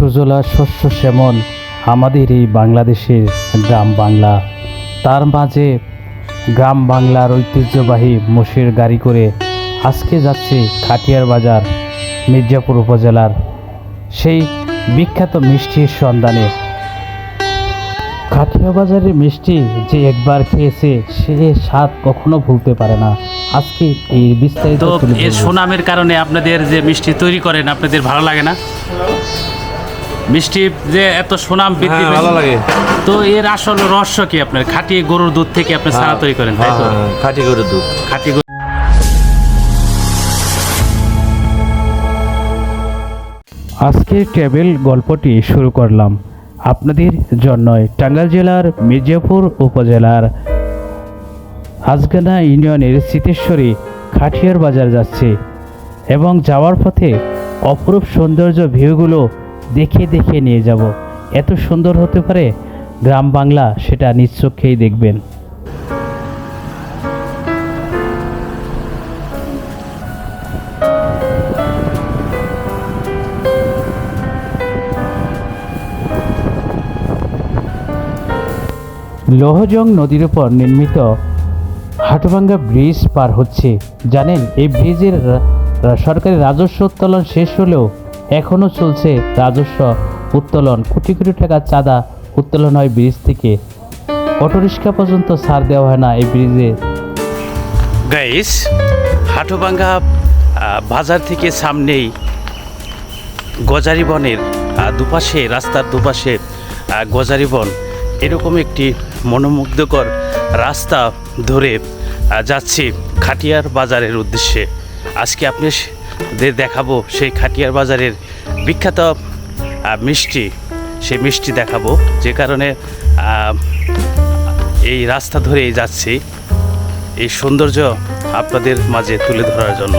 সুজলা শস্য শ্যামল আমাদের এই বাংলাদেশের গ্রাম বাংলা। তার মাঝে গ্রাম বাংলার ঐতিহ্যবাহী মোষের গাড়ি করে আজকে যাচ্ছে খাটিয়ার বাজার মির্জাপুর উপজেলার সেই বিখ্যাত মিষ্টির সন্ধানে। কাঠিয়া বাজারের মিষ্টি যে একবার খেয়েছে সে স্বাদ কখনো ভুলতে পারে না। আজকে এই বিস্তারিত। সুনামের কারণে আপনাদের যে মিষ্টি তৈরি করেন আপনাদের ভালো লাগে না? মিষ্টি যে এত সুনাম বৃদ্ধি হ্যাঁ ভালো লাগে। তো এর আসল রহস্য কি আপনার? খাঁটি গরুর দুধ থেকে আপনি ছানা তৈরি করেন তাই তো? হ্যাঁ, হ্যাঁ, খাঁটি গরুর দুধ। খাঁটি গরু আজকের ট্রাভেল গল্পটি শুরু করলাম আপনাদের জন্যই টাঙ্গাইল জেলার মির্জাপুর উপজেলার আজগানা ইউনিয়নের সিতেশ্বরী খাটিয়ার বাজার যাচ্ছে এবং যাওয়ার পথে অপরূপ সৌন্দর্য ভিউগুলো দেখে দেখে নিয়ে যাব। এত সুন্দর হতে পারে? গ্রাম বাংলা সেটা নিজ চোখেই দেখবেন। লোহজং নদীর উপর নির্মিত হাটভাঙ্গা ব্রিজ পার হচ্ছে। জানেন, এই ব্রিজের সরকারি রাজস্ব উত্তোলন শেষ হলেও এখনও চলছে রাজস্ব উত্তোলন। কোটি কোটি টাকা চাঁদা উত্তোলন হয় ব্রিজ থেকে। অটোরিক্সা পর্যন্ত ছাড় দেওয়া হয় না এই ব্রিজে। গাইস হাটুভাঙ্গা বাজার থেকে সামনেই গজারি বনের দুপাশে রাস্তার দুপাশে আহ, গজারি বন এরকম একটি মনোমুগ্ধকর রাস্তা ধরে যাচ্ছি খাটিয়ার বাজারের উদ্দেশ্যে। আজকে আপনাদের দেখাবো সেই খাটিয়ার বাজারের বিখ্যাত মিষ্টি। সেই মিষ্টি দেখাবো। যে কারণে এই রাস্তা ধরেই যাচ্ছি এই সৌন্দর্য আপনাদের মাঝে তুলে ধরার জন্য।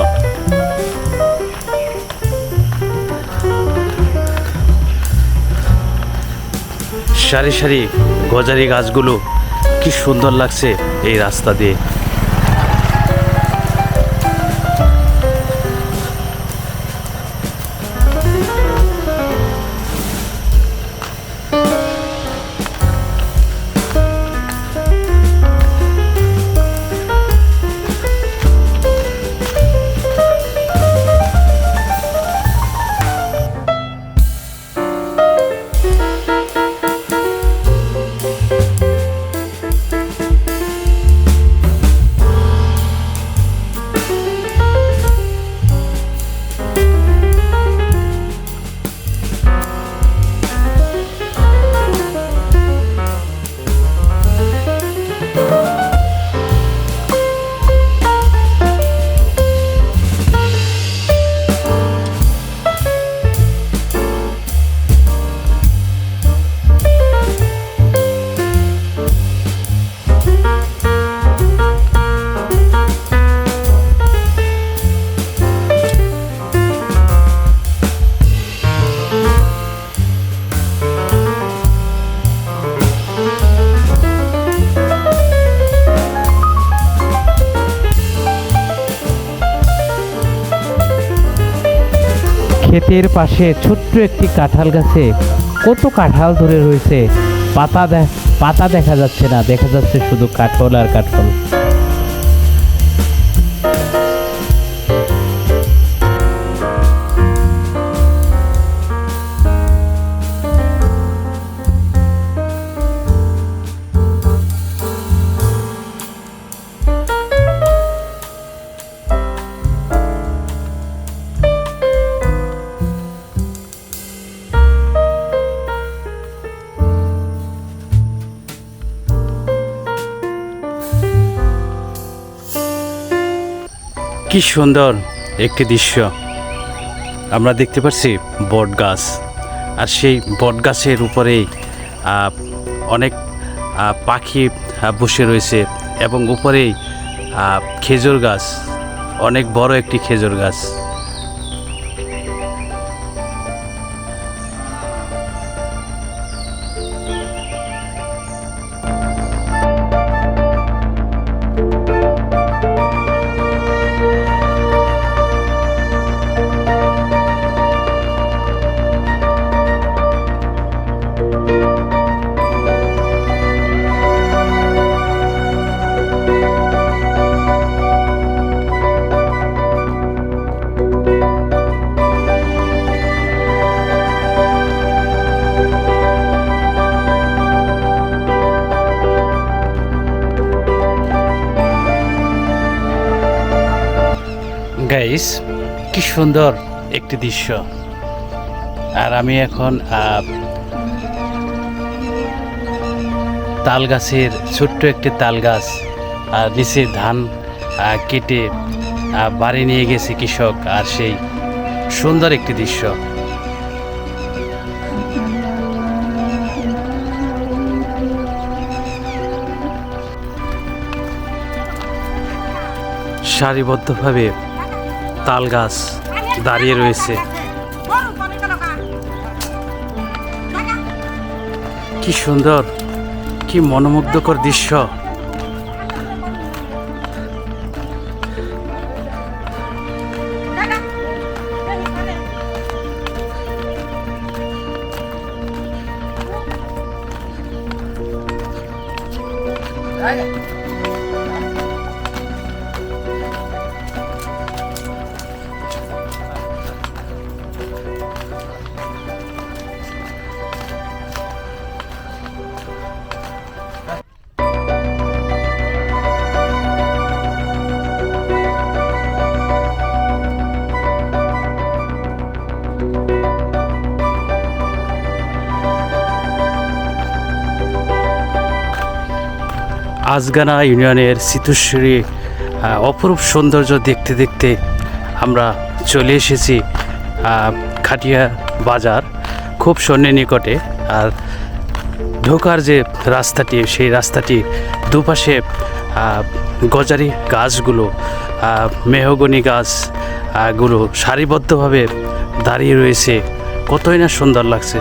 সারি সারি গজারি গাছগুলো কি সুন্দর লাগছে এই রাস্তা দিয়ে। ক্ষেতের পাশে ছোট্ট একটি কাঁঠাল গাছে কত কাঁঠাল ধরে রয়েছে। পাতা পাতা দেখা যাচ্ছে না, দেখা যাচ্ছে শুধু কাঠল আর কাঠল। কি সুন্দর একটি দৃশ্য। আমরা দেখতে পাচ্ছি বট গাছ আর সেই বট গাছের উপরে অনেক পাখি বসে রয়েছে এবং উপরেই খেজুর গাছ, অনেক বড় একটি খেজুর গাছ। কি সুন্দর একটি দৃশ্য। আর আমি এখন তাল গাছের ছোট্ট একটি তাল গাছ আর নিচে ধান কেটে বাড়ি নিয়ে গেছে কৃষক, আর সেই সুন্দর একটি দৃশ্য। সারিবদ্ধভাবে তাল গাছ দাঁড়িয়ে রয়েছে। কি সুন্দর কি মনোমুগ্ধকর দৃশ্য। আজগানা ইউনিয়নের সিতুশ্বরী অপরূপ সৌন্দর্য দেখতে দেখতে আমরা চলে এসেছি খাটিয়া বাজার, খুব সন্ধ্যে নিকটে। আর ঢোকার যে রাস্তাটি, সেই রাস্তাটি দুপাশে গজারি গাছগুলো মেহগনি গাছগুলো সারিবদ্ধভাবে দাঁড়িয়ে রয়েছে। কতই না সুন্দর লাগছে।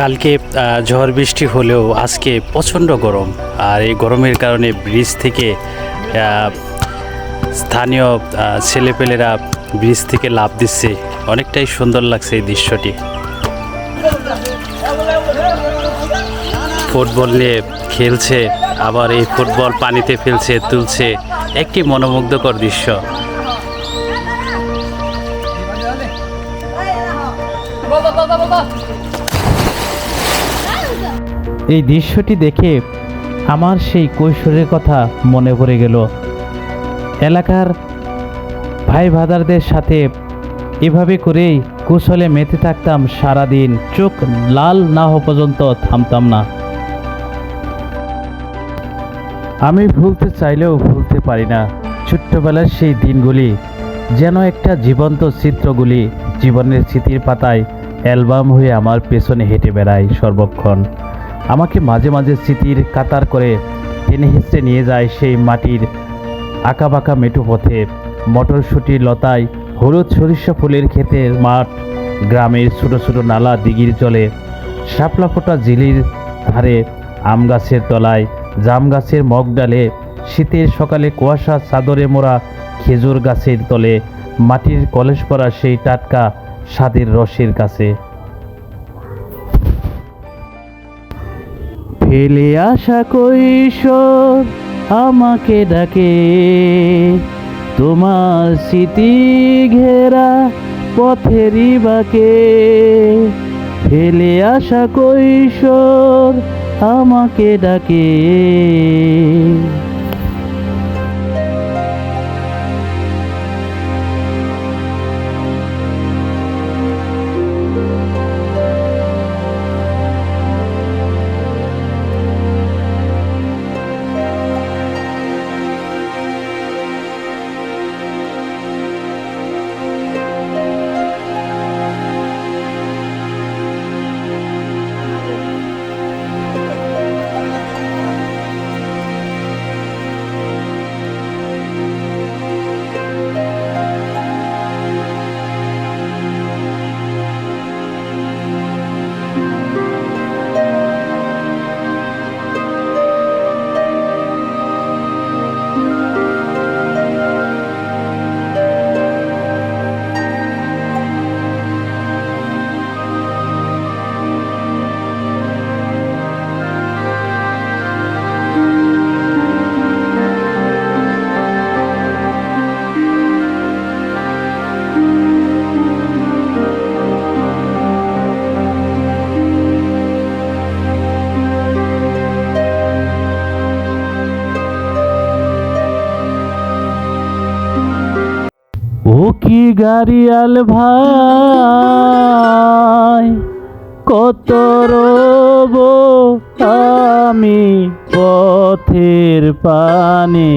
কালকে ঝড় বৃষ্টি হলেও আজকে প্রচণ্ড গরম। আর এই গরমের কারণে ব্রিজ থেকে স্থানীয় ছেলেপেলেরা ব্রিজ থেকে লাভ দিচ্ছে। অনেকটাই সুন্দর লাগছে এই দৃশ্যটি। ফুটবল নিয়ে খেলছে, আবার এই ফুটবল পানিতে ফেলছে, তুলছে। একটি মনোমুগ্ধকর দৃশ্য। এই দৃশ্যটি দেখে আমার সেই কৈশোরের কথা মনে পড়ে গেল। এলাকার ভাই ভাদারদের সাথে এভাবে করেই কুশলে মেতে থাকতাম সারাদিন। চোখ লাল না হওয়া পর্যন্ত থামতাম না। আমি ভুলতে চাইলেও ভুলতে পারি না। ছোট্টবেলার সেই দিনগুলি যেন একটা জীবন্ত চিত্রগুলি জীবনের স্মৃতির পাতায় অ্যালবাম হয়ে আমার পেছনে হেঁটে বেড়ায় সর্বক্ষণ। আমাকে মাঝে মাঝে স্মৃতির কাতার করে টেনে হিসড়ে নিয়ে যায় সেই মাটির আঁকাবাঁকা মেটু পথে। মটরশুঁটি লতায় হলুদ সরিষা ফুলের ক্ষেতের মাঠ, গ্রামের ছোট ছোট নালা দিঘির জলে, শাপলা ফোটা ঝিলির ধারে, আম গাছের তলায়, জাম গাছের মগ ডালে, শীতের সকালে কুয়াশা চাদরে মোড়া খেজুর গাছের তলে, মাটির কলেজ পরা সেই টাটকা স্বাদের রসের কাছে। ফেলে আসা কৈশোর আমাকে ডাকে। তোমার স্মৃতি ঘেরা পথেরই বাকে ফেলে আসা কৈশোর আমাকে ডাকে। গাড়িয়াল ভাই, কত রব আমি পথের পানে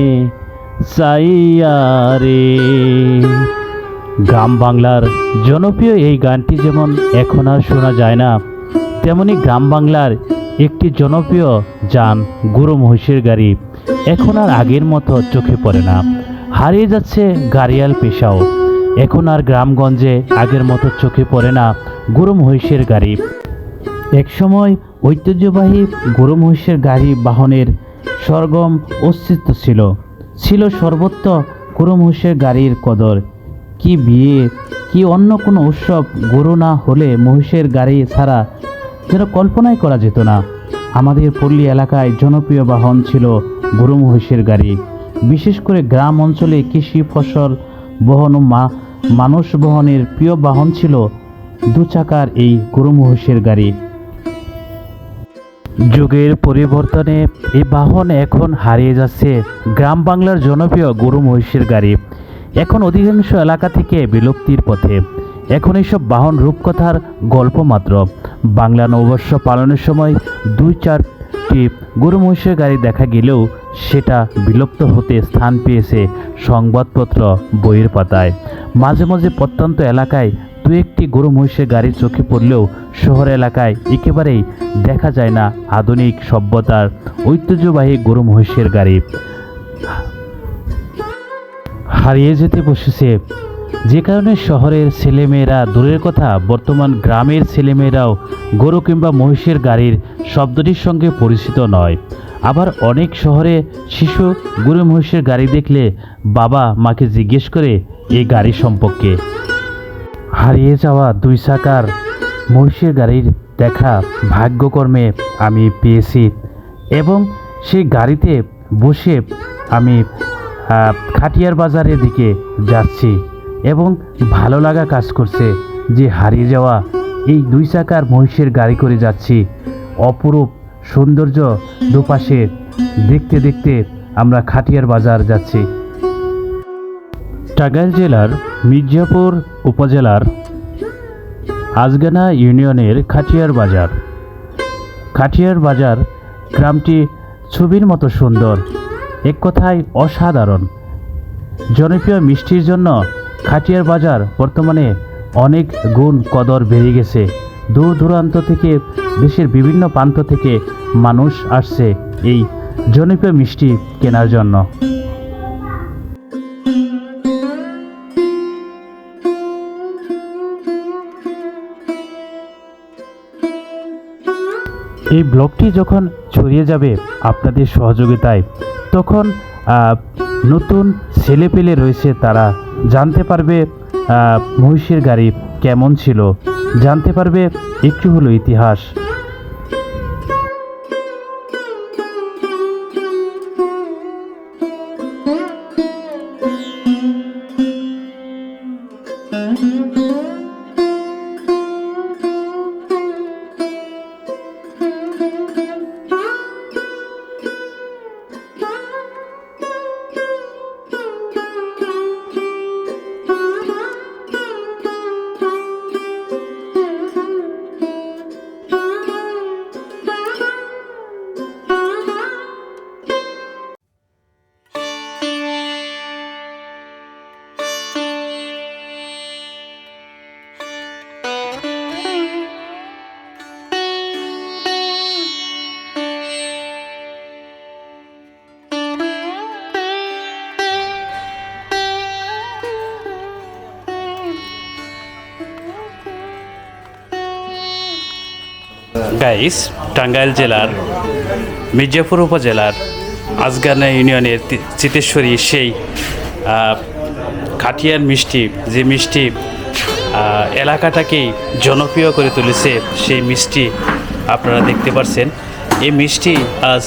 চাইয়া রে। গ্রাম বাংলার জনপ্রিয় এই গানটি যেমন এখন আর শোনা যায় না, তেমনি গ্রাম বাংলার একটি জনপ্রিয় যান গুরু মহিষের গাড়ি এখন আর আগের মতো চোখে পড়ে না। হারিয়ে যাচ্ছে গাড়িয়াল পেশাও। এখন আর গ্রামগঞ্জে আগের মতো চোখে পড়ে না গুরু মহিষের গাড়ি। একসময় ঐতিহ্যবাহী গরু মহিষের গাড়ি বাহনের সরগম অস্তিত্ব ছিল। ছিল সর্বত্র গরু মহিষের গাড়ির কদর। কি বিয়ে, কি অন্য কোনো উৎসব গরু না হলে মহিষের গাড়ি ছাড়া যেন কল্পনাই করা যেত না। আমাদের পল্লী এলাকায় জনপ্রিয় বাহন ছিল গরু মহিষের গাড়ি। বিশেষ করে গ্রাম অঞ্চলে কৃষি ফসল বহন মা মানুষ বহনের প্রিয় বাহন ছিল দু চাকার এই গরু মহিষের গাড়ি। যুগের পরিবর্তনে এই বাহন এখন হারিয়ে যাচ্ছে গ্রাম বাংলার জনপ্রিয় গরু মহিষের গাড়ি। এখন অধিকাংশ এলাকা থেকে বিলুপ্তির পথে। এখন এইসব বাহন রূপকথার গল্প মাত্র। বাংলা নববর্ষ পালনের সময় দুই চারটি গরু মহিষের গাড়ি দেখা গেলেও সেটা বিলুপ্ত হতে স্থান পেয়েছে সংবাদপত্র বইয়ের পাতায়। মাঝে মাঝে প্রত্যন্ত এলাকায় দু একটি গরু মহিষের গাড়ি চোখে পড়লেও শহর এলাকায় একেবারেই দেখা যায় না আধুনিক সভ্যতার ঐতিহ্যবাহী গরু মহিষের গাড়ি। হারিয়ে যেতে বসেছে। যে কারণে শহরের ছেলেমেয়েরা, দূরের কথা, বর্তমান গ্রামের ছেলেমেয়েরাও গরু কিংবা মহিষের গাড়ির শব্দটির সঙ্গে পরিচিত নয়। আবার অনেক শহরে শিশু গুরু মহিষের গাড়ি দেখলে বাবা মাকে জিজ্ঞেস করে এই গাড়ি সম্পর্কে। হারিয়ে যাওয়া দুই চাকার মহিষের গাড়ির দেখা ভাগ্যকর্মে আমি পেয়েছি এবং সেই গাড়িতে বসে আমি খাটিয়ার বাজারের দিকে যাচ্ছি এবং ভালো লাগা কাজ করছে যে হারিয়ে যাওয়া এই দুই চাকার মহিষের গাড়ি করে যাচ্ছি। অপরূপ সৌন্দর্য দুপাশে দেখতে দেখতে আমরা খাটিয়ার বাজার যাচ্ছি। টাঙ্গাইল জেলার মির্জাপুর উপজেলার আজগানা ইউনিয়নের খাটিয়ার বাজার। খাটিয়ার বাজার গ্রামটি ছবির মতো সুন্দর, এক কথায় অসাধারণ। জনপ্রিয় মিষ্টির জন্য খাটিয়ার বাজার বর্তমানে অনেক গুণ কদর বেড়ে গেছে। দূর দূরান্ত থেকে দেশের বিভিন্ন প্রান্ত থেকে মানুষ আসছে এই জনপ্রিয় মিষ্টি কেনার জন্য। এই ব্লগটি যখন ছড়িয়ে যাবে আপনাদের সহযোগিতায়, তখন নতুন ছেলেপেলে রয়েছে তারা। জানতে পারবে মহিষের গাড়ি কেমন ছিল। জানতে পারবে, একটু হলো ইতিহাস। গাইস টাঙ্গাইল জেলার, মির্জাপুর উপজেলার, আজগানা ইউনিয়নের চিতেশ্বরী সেই খাটিয়ার মিষ্টি, যে মিষ্টি এলাকাটাকেই জনপ্রিয় করে তুলেছে সেই মিষ্টি আপনারা দেখতে পাচ্ছেন এই মিষ্টি আজ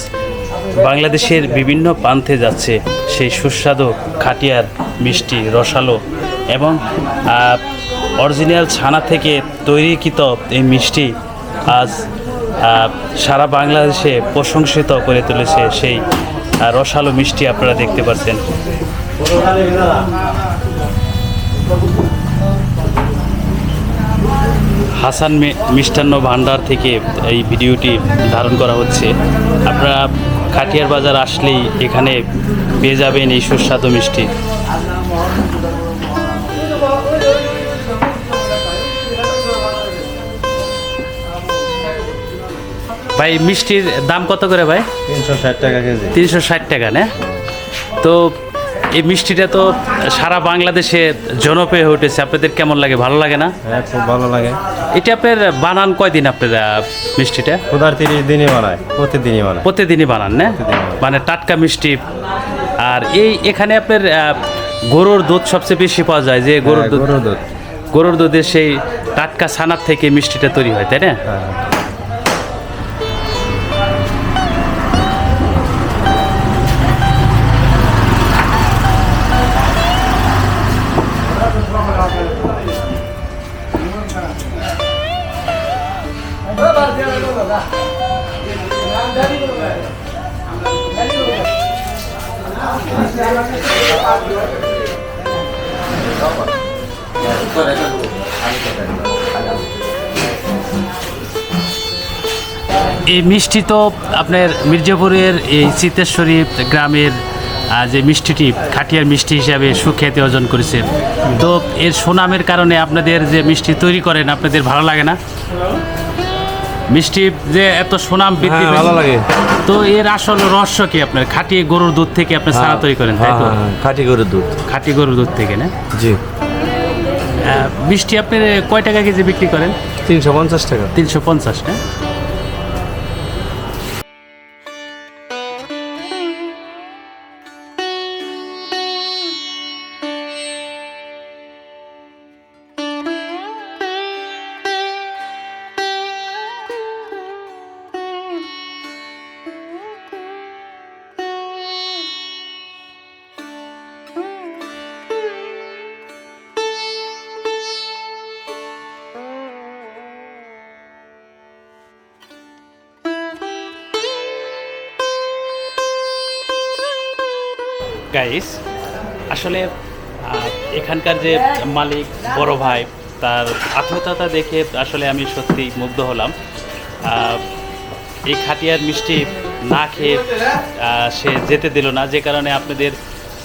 বাংলাদেশের বিভিন্ন প্রান্তে যাচ্ছে সেই সুস্বাদু খাটিয়ার মিষ্টি, রসালো এবং অরিজিনাল ছানা থেকে তৈরিকৃত এই মিষ্টি আজ সারা বাংলাদেশে প্রশংসিত করে তুলেছে সেই রসালো মিষ্টি আপনারা দেখতে পাচ্ছেন। হাসান মিষ্টান্ন ভান্ডার থেকে এই ভিডিওটি ধারণ করা হচ্ছে। আপনারা কাটিয়ার বাজার আসলেই এখানে পেয়ে যাবেন এই সুস্বাদু মিষ্টি। ভাই মিষ্টির দাম কত করে ভাই? তিনশো ষাট টাকা কেজি। তিনশো ষাট টাকা না? তো এই মিষ্টিটা তো সারা বাংলাদেশে জনপ্রিয় হয়ে উঠেছে। আপনাদের কেমন লাগে? ভালো লাগে না? হ্যাঁ খুব ভালো লাগে। এটা আপনার বানান কয়দিন আপনার মিষ্টিটা? খোদার তিরিশ দিনই বানায় প্রতিদিনই বানায়। প্রতিদিনই বানান না? মানে টাটকা মিষ্টি। আর এই এখানে আপনার গরুর দুধ সবচেয়ে বেশি পাওয়া যায় যে গরুর হ্যাঁ, দুধ। গরুর দুধ। গরুর দুধের সেই টাটকা ছানার থেকে মিষ্টিটা তৈরি হয় তাই না? এই মিষ্টি তো আপনার মির্জাপুরের এই চিতেশ্বরী গ্রামের যে মিষ্টিটি খাটিয়ার মিষ্টি হিসাবে সুখ্যাতি অর্জন করেছে। তো এর সুনামের কারণে আপনাদের যে মিষ্টি তৈরি করেন আপনাদের ভালো লাগে না? মিষ্টি যে এত সুনাম বৃদ্ধি হ্যাঁ, ভালো লাগে। তো এর আসল রহস্য কি আপনার? খাঁটি গরুর দুধ থেকে আপনি সারা তৈরি করেন তাই তো? হ্যাঁ, হ্যাঁ, খাঁটি গরুর দুধ। খাঁটি গরুর দুধ থেকে না? জি। বৃষ্টি মিষ্টি আপনি কয় টাকা কেজি বিক্রি করেন? তিনশো পঞ্চাশ টাকা। তিনশো পঞ্চাশ না? গাইস আসলে এখানকার যে মালিক, বড় ভাই, তার আত্মীয়তা দেখে আসলে আমি সত্যি মুগ্ধ হলাম। এই খাটিয়ার মিষ্টি না খেয়ে সে যেতে দিল না। যে কারণে আপনাদের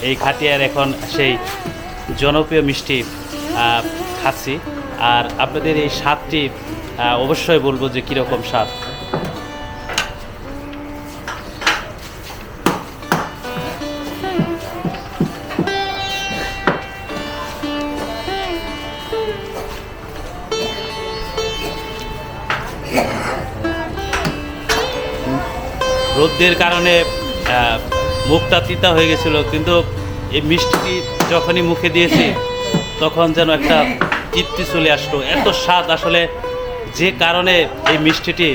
এই খাটিয়ার এখন সেই জনপ্রিয় মিষ্টি খাচ্ছি। আর আপনাদের এই স্বাদটি অবশ্যই বলব যে কীরকম স্বাদ। রোদ্রের কারণে মুখটা তিতা হয়ে গেছিল। কিন্তু এই মিষ্টিটি যখনই মুখে দিয়েছি তখন যেন একটা তৃপ্তি চলে আসলো। এত স্বাদ আসলে যে কারণে এই মিষ্টিটি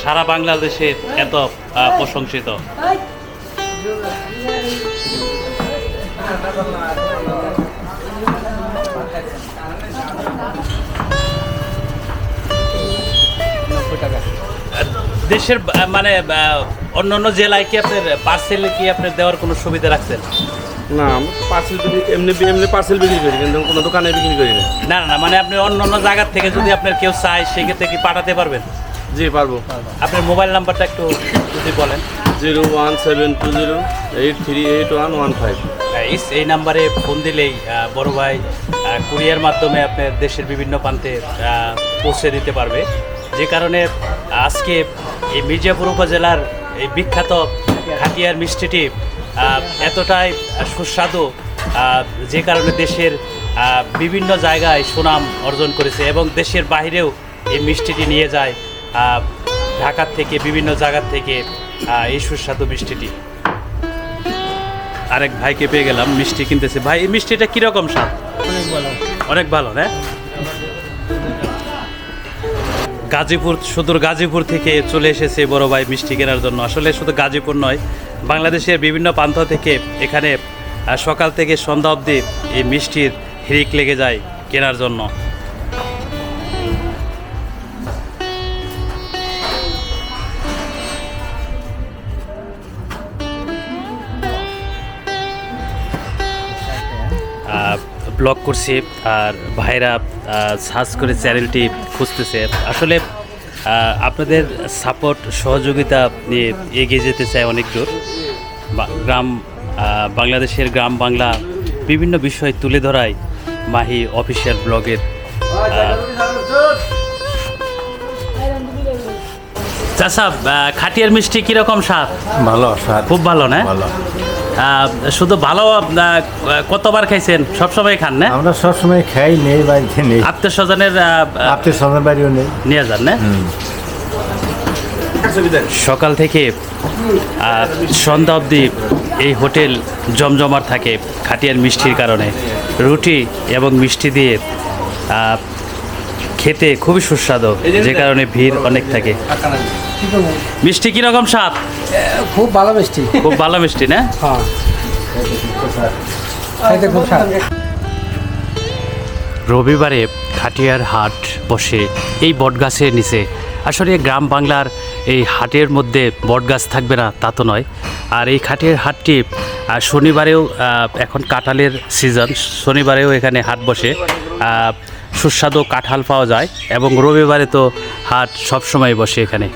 সারা বাংলাদেশে এত প্রশংসিত। দেশের মানে অন্য অন্য জেলায় কি আপনার পার্সেলে কি আপনার দেওয়ার কোনো সুবিধা রাখছেন? না পার্সেল বিক্রি এমনি এমনি পার্সেল বিক্রি করি কিন্তু কোনো দোকানে বিক্রি করি না। না না মানে আপনি অন্য অন্য জায়গার থেকে যদি আপনার কেউ চায় সেক্ষেত্রে কি পাঠাতে পারবেন? জি পারব। আপনার মোবাইল নাম্বারটা একটু যদি বলেন। Zero one seven two zero eight three eight one one five. Guys এই নাম্বারে ফোন দিলেই বড় ভাই কুরিয়ার মাধ্যমে আপনার দেশের বিভিন্ন প্রান্তে পৌঁছে দিতে পারবে। যে কারণে আজকে এই মির্জাপুর উপজেলার এই বিখ্যাত খাটিয়ার মিষ্টিটি এতটাই সুস্বাদু যে কারণে দেশের বিভিন্ন জায়গায় সুনাম অর্জন করেছে এবং দেশের বাইরেও এই মিষ্টিটি নিয়ে যায় ঢাকার থেকে বিভিন্ন জায়গার থেকে এই সুস্বাদু মিষ্টিটি। আরেক ভাইকে পেয়ে গেলাম মিষ্টি কিনতেছে। ভাই এই মিষ্টিটা কীরকম স্বাদ? অনেক ভালো। অনেক ভালো না? গাজীপুর, সুদূর গাজীপুর থেকে চলে এসেছে বড় ভাই মিষ্টি কেনার জন্য। আসলে শুধু গাজীপুর নয়, বাংলাদেশের বিভিন্ন প্রান্ত থেকে এখানে সকাল থেকে সন্ধ্যা অবধি এই মিষ্টির হিরিক লেগে যায় কেনার জন্য। ব্লগ করছি আর ভাইরা সার্চ করে চ্যানেলটি খুঁজতেছে। আসলে আপনাদের সাপোর্ট সহযোগিতা নিয়ে এগিয়ে যেতে চায় অনেক দূর। বা- গ্রাম বাংলাদেশের গ্রাম বাংলা বিভিন্ন বিষয় তুলে ধরায় মাহি অফিসিয়াল ব্লগের চাষা খাটিয়ার মিষ্টি কীরকম স্বাদ? ভালো স্বাদ। খুব ভালো না? ভালো। শুধু ভালো কতবার খাইছেন? সবসময় খান না? আমরা সবসময় খাই নেই বাড়িতে নেই। আত্মীয় স্বজনের আত্মীয় স্বজন বাড়িও নেই। নিয়ে যান না? সকাল থেকে সন্ধ্যা অবধি এই হোটেল জমজমার থাকে খাটিয়ার মিষ্টির কারণে। রুটি এবং মিষ্টি দিয়ে খেতে খুবই সুস্বাদু যে কারণে ভিড় অনেক থাকে। মিষ্টি কীরকম স্বাদ? খুব ভালো মিষ্টি। খুব ভালো মিষ্টি না? হ্যাঁ। খুব স্বাদ। রবিবারে খাটিয়ার হাট বসে এই বটগাছের নিচে। আসলে গ্রাম বাংলার এই হাটের মধ্যে বটগাছ থাকবে না তা তো নয়। আর এই খাটিয়ার হাটটি শনিবারেও এখন কাঁঠালের সিজন শনিবারেও এখানে হাট বসে। সুস্বাদু কাঁঠাল পাওয়া যায় এবং রবিবারে তো হাট সবসময় বসে এখানে।